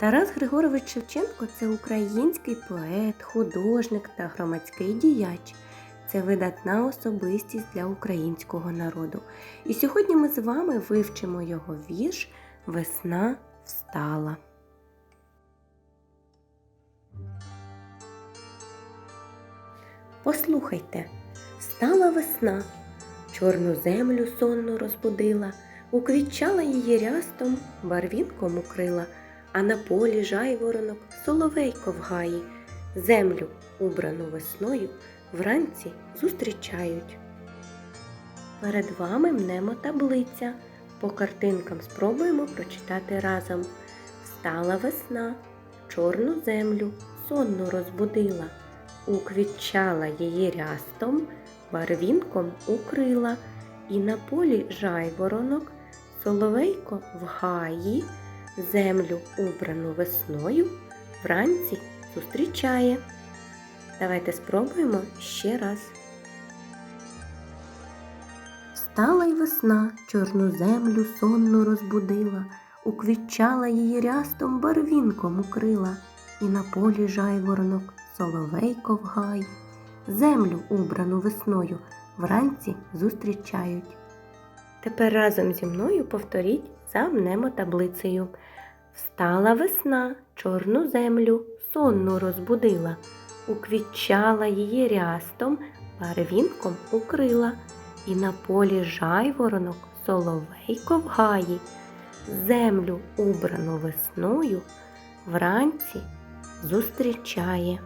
Тарас Григорович Шевченко це український поет, художник та громадський діяч. Це видатна особистість для українського народу. І сьогодні ми з вами вивчимо його вірш Весна встала. Послухайте, стала весна, чорну землю сонно розбудила, уквітчала її рястом, барвінком укрила, а на полі жайворонок соловейко в гаї, землю, убрану весною, вранці зустрічають. Перед вами мнемо таблиця. По картинкам спробуємо прочитати разом. Встала весна, чорну землю сонно розбудила, уквітчала її рястом, барвінком укрила, і на полі жайворонок, соловейко в гаї, землю убрану весною, вранці зустрічає. Давайте спробуємо ще раз. Стала й весна, чорну землю сонно розбудила, уквітчала її рястом барвінком укрила, і на полі жайворонок соловейко в гай, землю убрану весною вранці зустрічають. Тепер разом зі мною повторіть за мнемотаблицею. Встала весна, чорну землю сонну розбудила, уквітчала її рястом, барвінком укрила, і на полі жайворонок соловейко в гаї, землю убрану весною вранці зустрічає.